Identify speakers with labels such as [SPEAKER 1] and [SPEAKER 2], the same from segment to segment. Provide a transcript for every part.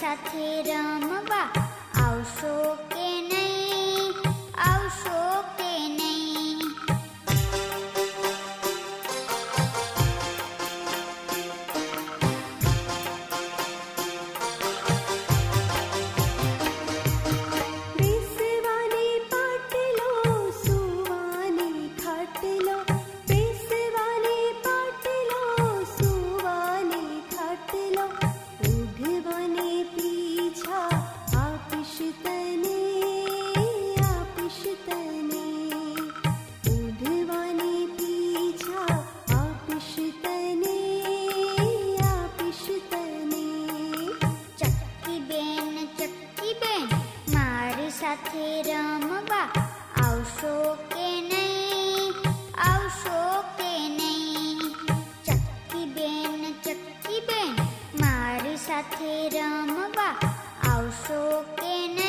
[SPEAKER 1] સાથે રમવા આવશો કે સાથે રમવા આવશો કે નહીં? આવશો કે નહીં? ચક્કી બેન ચક્કી બેન મારી સાથે રમવા આવશો કે નહીં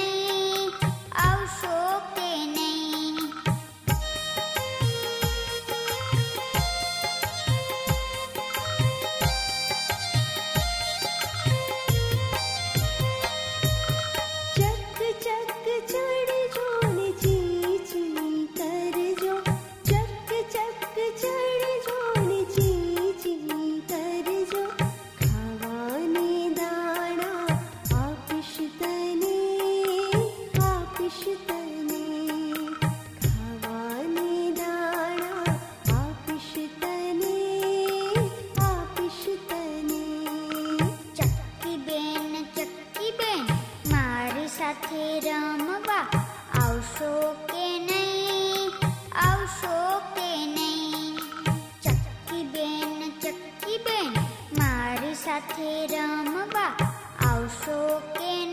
[SPEAKER 1] સાથે રમવા? આવશો કે નહીં? આવશો કે ચક્કી બેન ચક્કી બેન મારી સાથે રમવા. આવશો કે